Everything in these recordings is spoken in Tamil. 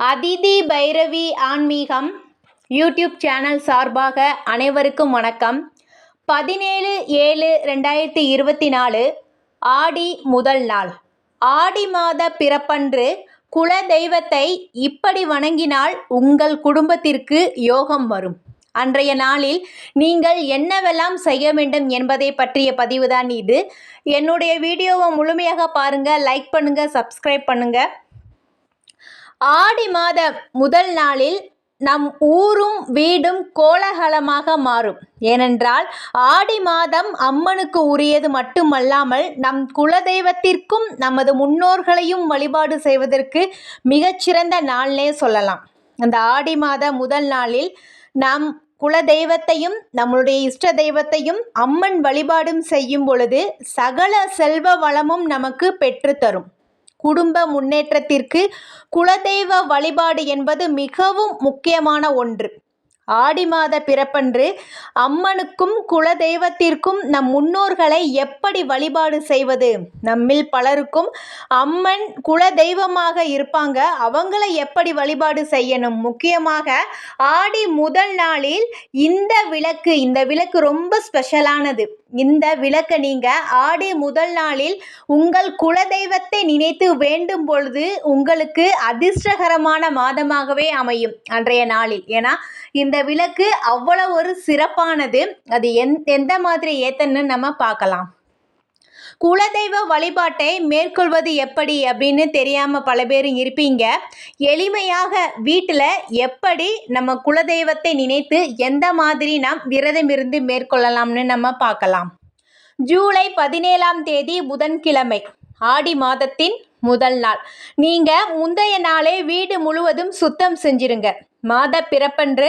அதிதி பைரவி ஆன்மீகம் யூடியூப் சேனல் சார்பாக அனைவருக்கும் வணக்கம். பதினேழு ஏழு ரெண்டாயிரத்தி இருபத்தி நாலு ஆடி முதல் நாள். ஆடி மாத பிறப்பன்று குல தெய்வத்தை இப்படி வணங்கினால் உங்கள் குடும்பத்திற்கு யோகம் வரும். அன்றைய நாளில் நீங்கள் என்னவெல்லாம் செய்ய வேண்டும் என்பதை பற்றிய பதிவுதான் இது. என்னுடைய வீடியோவை முழுமையாக பாருங்கள் லைக் பண்ணுங்கள் சப்ஸ்கிரைப் பண்ணுங்கள் ஆடி மாத முதல் நாளில் நம் ஊரும் வீடும் கோலாகலமாக மாறும். ஏனென்றால் ஆடி மாதம் அம்மனுக்கு உரியது மட்டுமல்லாமல் நம் குலதெய்வத்திற்கும் நமது முன்னோர்களையும் வழிபாடு செய்வதற்கு மிகச்சிறந்த நாள்னே சொல்லலாம். அந்த ஆடி மாத முதல் நாளில் நாம் குலதெய்வத்தையும் நம்மளுடைய இஷ்ட தெய்வத்தையும் அம்மன் வழிபாடும் செய்யும் பொழுது சகல செல்வ வளமும் நமக்கு பெற்றுத்தரும் குடும்ப முன்னேற்றத்திற்கு குலதெய்வ வழிபாடு என்பது மிகவும் முக்கியமான ஒன்று. ஆடி மாத பிறப்பன்று அம்மனுக்கும் குலதெய்வத்திற்கும் நம் முன்னோர்களை எப்படி வழிபாடு செய்வது? நம்மில் பலருக்கும் அம்மன் குலதெய்வமாக இருப்பாங்க. அவங்களை எப்படி வழிபாடு செய்யணும்? முக்கியமாக ஆடி முதல் நாளில் இந்த விளக்கு இந்த விளக்கு ரொம்ப ஸ்பெஷலானது இந்த விளக்கை நீங்கள் ஆடி முதல் நாளில் உங்கள் குலதெய்வத்தை நினைத்து வேண்டும் பொழுது உங்களுக்கு அதிர்ஷ்டகரமான மாதமாகவே அமையும் அன்றைய நாளில். ஏன்னா இந்த விளக்கு அவ்வளோ ஒரு சிறப்பானது. அது எந் எந்த மாதிரி ஏத்தன்னு நம்ம பார்க்கலாம். குலதெய்வ வழிபாட்டை மேற்கொள்வது எப்படி அப்படின்னு தெரியாமல் பல பேர் இருப்பீங்க. எளிமையாக வீட்டில் எப்படி நம்ம குலதெய்வத்தை நினைத்து எந்த மாதிரி நாம் விரதம் இருந்து மேற்கொள்ளலாம்னு நம்ம பார்க்கலாம். ஜூலை பதினேழாம் தேதி புதன்கிழமை ஆடி மாதத்தின் முதல் நாள். நீங்கள் முந்தைய நாளே வீடு முழுவதும் சுத்தம் செஞ்சிருங்க. மாத பிறப்பன்று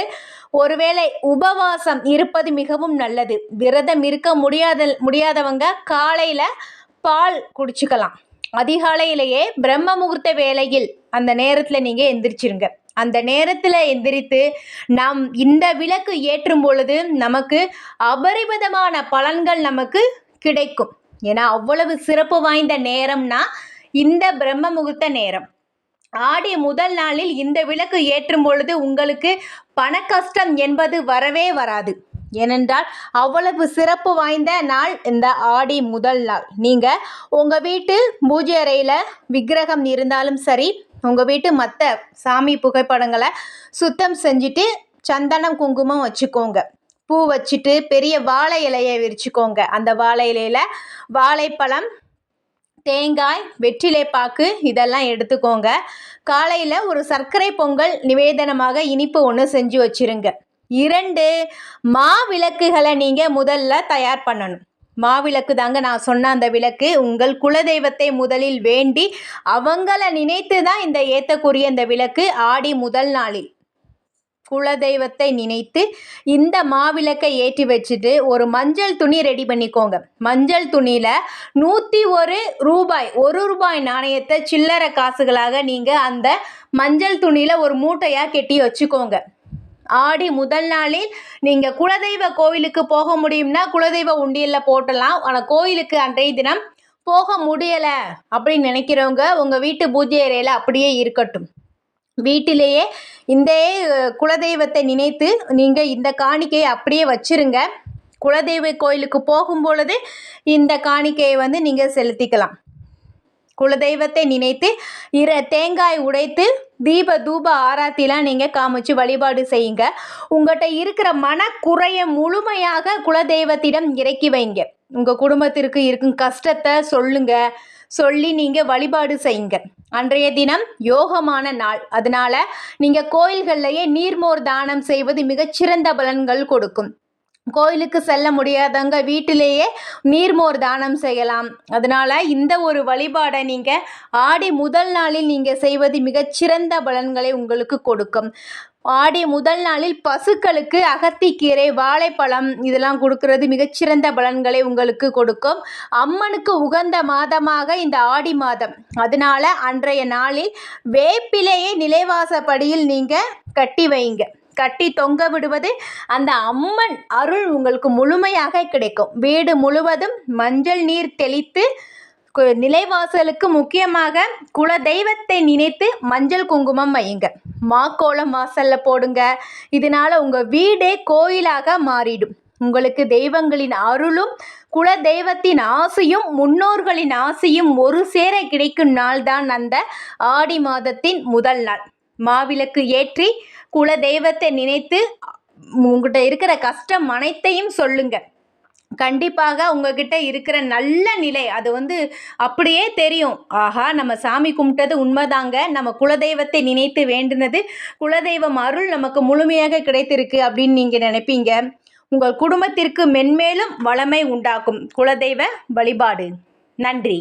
ஒருவேளை உபவாசம் இருப்பது மிகவும் நல்லது. விரதம் இருக்க முடியாத முடியாதவங்க காலையில் பால் குடிச்சுக்கலாம். அதிகாலையிலேயே பிரம்ம முகூர்த்த வேளையில் அந்த நேரத்தில் நீங்கள் எந்திரிச்சிருங்க. அந்த நேரத்தில் எந்திரித்து நாம் இந்த விளக்கு ஏற்றும் பொழுது நமக்கு அபரிமிதமான பலன்கள் நமக்கு கிடைக்கும். ஏன்னா அவ்வளவு சிறப்பு வாய்ந்த நேரம்னா இந்த பிரம்ம முகூர்த்த நேரம். ஆடி முதல் நாளில் இந்த விளக்கு ஏற்றும் பொழுது உங்களுக்கு பண கஷ்டம் என்பது வரவே வராது. ஏனென்றால் அவ்வளவு சிறப்பு வாய்ந்த நாள் இந்த ஆடி முதல் நாள். நீங்கள் உங்கள் வீட்டு பூஜை அறையில் விக்கிரகம் இருந்தாலும் சரி உங்கள் வீட்டு மற்ற சாமி புகைப்படங்களை சுத்தம் செஞ்சுட்டு சந்தனம் குங்குமம் வச்சுக்கோங்க. பூ வச்சுட்டு பெரிய வாழை இலையை விரிச்சுக்கோங்க. அந்த வாழை இலையில் வாழைப்பழம் தேங்காய் வெற்றிலை பாக்கு இதெல்லாம் எடுத்துக்கோங்க. காலையில் ஒரு சர்க்கரை பொங்கல் நிவேதனமாக இனிப்பு ஒன்று செஞ்சு வச்சுருங்க. இரண்டு மாவிளக்குகளை நீங்கள் முதல்ல தயார் பண்ணணும். மாவிளக்கு தாங்க நான் சொன்ன அந்த விளக்கு. உங்கள் குலதெய்வத்தை முதலில் வேண்டி அவங்கள நினைத்து தான் இந்த ஏற்றக்கூடிய இந்த விளக்கு ஆடி முதல் நாளில். குலதெய்வத்தை நினைத்து இந்த மாவிளக்கை ஏற்றி வச்சுட்டு ஒரு மஞ்சள் துணி ரெடி பண்ணிக்கோங்க. மஞ்சள் துணியில் நூற்றி ஒரு ரூபாய் ஒரு ரூபாய் நாணயத்தை சில்லறை காசுகளாக நீங்கள் அந்த மஞ்சள் துணியில் ஒரு மூட்டையாக கெட்டி வச்சுக்கோங்க. ஆடி முதல் நாளில் நீங்கள் குலதெய்வ கோவிலுக்கு போக முடியும்னா குலதெய்வ உண்டியலில் போட்டலாம். ஆனால் கோயிலுக்கு அன்றைய தினம் போக முடியலை அப்படின்னு நினைக்கிறவங்க உங்கள் வீட்டு பூஜை அறையில் அப்படியே இருக்கட்டும். வீட்டிலேயே இந்த குலதெய்வத்தை நினைத்து நீங்கள் இந்த காணிக்கையை அப்படியே வச்சுருங்க. குலதெய்வ கோயிலுக்கு போகும் பொழுது இந்த காணிக்கையை வந்து நீங்கள் செலுத்திக்கலாம். குலதெய்வத்தை நினைத்து இர தேங்காய் உடைத்து தீப தூப ஆராத்திலாம் நீங்கள் காமிச்சு வழிபாடு செய்யுங்க. உங்கள்கிட்ட இருக்கிற மனக்குறையை முழுமையாக குலதெய்வத்திடம் இறக்கி வைங்க. உங்கள் குடும்பத்திற்கு இருக்கும் கஷ்டத்தை சொல்லுங்கள் சொல்லி நீங்கள் வழிபாடு செய்யுங்க. அன்றைய தினம் யோகமான நாள். அதனால் நீங்கள் கோயில்கள்லையே நீர்மோர் தானம் செய்வது மிகச்சிறந்த பலன்கள் கொடுக்கும். கோயிலுக்கு செல்ல முடியாதவங்க வீட்டிலேயே நீர்மோர் தானம் செய்யலாம். அதனால் இந்த ஒரு வழிபாடை நீங்கள் ஆடி முதல் நாளில் நீங்கள் செய்வது மிகச்சிறந்த பலன்களை உங்களுக்கு கொடுக்கும். ஆடி முதல் நாளில் பசுக்களுக்கு அகத்திக்கீரை வாழைப்பழம் இதெல்லாம் கொடுக்கறது. மிகச்சிறந்த பலன்களை உங்களுக்கு கொடுக்கும். அம்மனுக்கு உகந்த மாதமாக இந்த ஆடி மாதம். அதனால அன்றைய நாளில் வேப்பிலையை நிலைவாசப்படியில் நீங்கள் கட்டி வைங்க. கட்டி தொங்க விடுவது அந்த அம்மன் அருள் உங்களுக்கு முழுமையாக கிடைக்கும். வீடு முழுவதும் மஞ்சள் நீர் தெளித்து நிலைவாசலுக்கு முக்கியமாக குல தெய்வத்தை நினைத்து மஞ்சள் குங்குமம் வையுங்க. மாக்கோளம் வாசல்ல போடுங்க. இதனால உங்க வீடே கோயிலாக மாறிடும். உங்களுக்கு தெய்வங்களின் அருளும் குல தெய்வத்தின் ஆசையும் முன்னோர்களின் ஆசையும் ஒரு சேர கிடைக்கும் நாள் தான் அந்த ஆடி மாதத்தின் முதல் நாள். மாவிளக்கு ஏற்றி குல தெய்வத்தை நினைத்து உங்கள்கிட்ட இருக்கிற கஷ்டம் அனைத்தையும் சொல்லுங்கள் கண்டிப்பாக உங்ககிட்ட இருக்கிற நல்ல நிலை அது வந்து அப்படியே தெரியும். ஆஹா நம்ம சாமி கும்பிட்டது உண்மைதாங்க. நம்ம குலதெய்வத்தை நினைத்து வேண்டினது குலதெய்வம் அருள் நமக்கு முழுமையாக கிடைத்திருக்கு அப்படின்னு நீங்கள் நினைப்பீங்க. உங்கள் குடும்பத்திற்கு மென்மேலும் வளமை உண்டாக்கும் குலதெய்வ வழிபாடு. நன்றி.